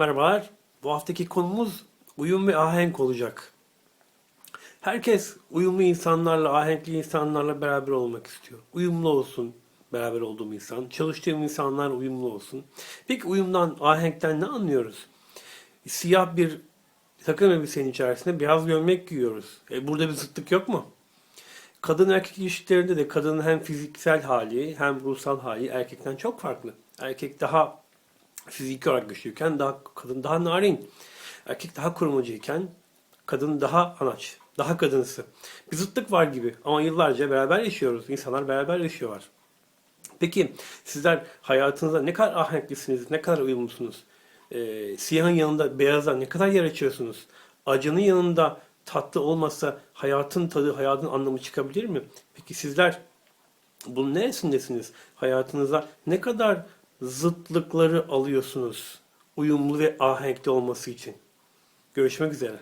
Merhabalar. Bu haftaki konumuz uyum ve ahenk olacak. Herkes uyumlu insanlarla, ahenkli insanlarla beraber olmak istiyor. Uyumlu olsun beraber olduğum insan. Çalıştığım insanlar uyumlu olsun. Peki uyumdan, ahenkten ne anlıyoruz? Siyah bir takım elbisenin içerisinde beyaz gömlek giyiyoruz. E burada bir zıtlık yok mu? Kadın erkek ilişkilerinde de kadının hem fiziksel hali hem ruhsal hali erkekten çok farklı. Erkek daha fiziki olarak güçlüyken daha kadın daha narin. Erkek daha korumacıyken kadın daha anaç, daha kadınsı. Bir zıtlık var gibi ama yıllarca beraber yaşıyoruz. İnsanlar beraber yaşıyorlar. Peki sizler hayatınızda ne kadar ahenklisiniz, ne kadar uyumlusunuz? Ee, siyahın yanında beyaza ne kadar yer açıyorsunuz? Acının yanında tatlı olmasa hayatın tadı, hayatın anlamı çıkabilir mi? Peki sizler bunun neresindesiniz? Hayatınıza ne kadar zıtlıkları alıyorsunuz uyumlu ve ahenkli olması için? Görüşmek üzere.